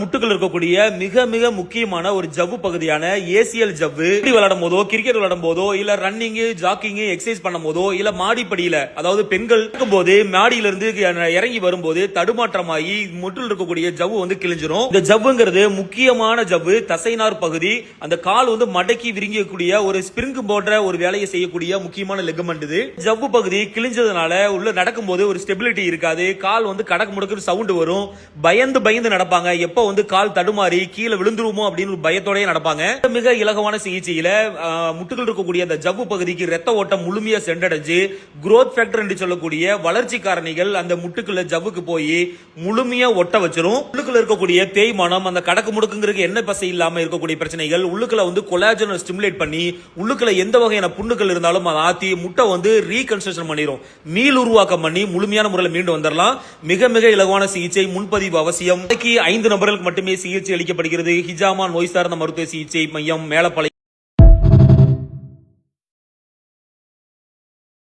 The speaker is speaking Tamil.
முட்டுகள் இருக்கக்கூடிய மிக மிக முக்கியமான ஒரு ஜவ்வு பகுதியான ஏசியல் ஜவ்வு. விளையாடும் போதோ கிரிக்கெட் விளையாடும் போதோ இல்ல ரன்னிங் ஜாக்கிங் எக்ஸசைஸ் பண்ணும் போதோ இல்ல மாடிப்படியில அதாவது பெண்கள் இருக்கும்போது மாடியில இருந்து இறங்கி வரும்போது தடுமாற்றமாகி முட்டில் இருக்கக்கூடிய ஜவ்வு வந்து கிழிஞ்சிரும். இந்த ஜவ்வுங்கிறது முக்கியமான ஜவ்வு தசைநார் பகுதி. அந்த கால் வந்து மடக்கி விரிங்கக்கூடிய ஒரு ஸ்பிரிங் போன்ற ஒரு வேலையை செய்யக்கூடிய முக்கியமான லெகமெண்ட் இது. ஜவ்வு பகுதி கிழிஞ்சதுனால உள்ள நடக்கும்போது ஒரு ஸ்டெபிலிட்டி இருக்காது. கால் வந்து கடக்கு முடக்கு சவுண்ட் வரும். பயந்து பயந்து நடப்பாங்க. எப்போ வந்து கால் தடுமாறி கீழே விழுந்துருமோ அப்படின்னு ஒரு பயத்தோடய நடப்பாங்க. மிக இலகுவான சிகிச்சையில முட்டுகள் இருக்கக்கூடிய அந்த ஜவ்வு பகுதிக்கு ரத்த ஓட்டம் முழுமையா சென்றடைஞ்சு குரோத் ஃபேக்டர் என்று சொல்லக்கூடிய வளர்ச்சி காரணிகள் அந்த முட்டுக்குள்ள ஜவ்வுக்கு போய் முழுமையா ஒட்ட வச்சிரும். உள்ளுக்குள்ள இருக்கக்கூடிய தேய்மானம் அந்த கடக்கு முடுக்குங்கிறது என்ன பசை இல்லாம இருக்கக்கூடிய பிரச்சனைகள் உள்ளுக்குள்ள வந்து கொலாஜனை ஸ்டிமுலேட் பண்ணி உள்ளுக்குள்ள எந்த வகையான புண்ணுகள் இருந்தாலும் அதை ஆத்தி முட்டை வந்து ரீகன்ஸ்ட்ரக்ஷன் பண்ணிரும். மீள் உருவாக்கம் பண்ணி முழுமையான முறையில் மீண்டு வந்துடலாம் மிக மிக இலகுவான சிகிச்சை முன்பதிவு அவசியம். ஐந்து நபர்கள் மட்டுமே சிகிச்சை அளிக்கப்படுகிறது. ஹிஜாமா நோய் சார்ந்த மருத்துவ சிகிச்சை மையம் மேலப்பாளையம்.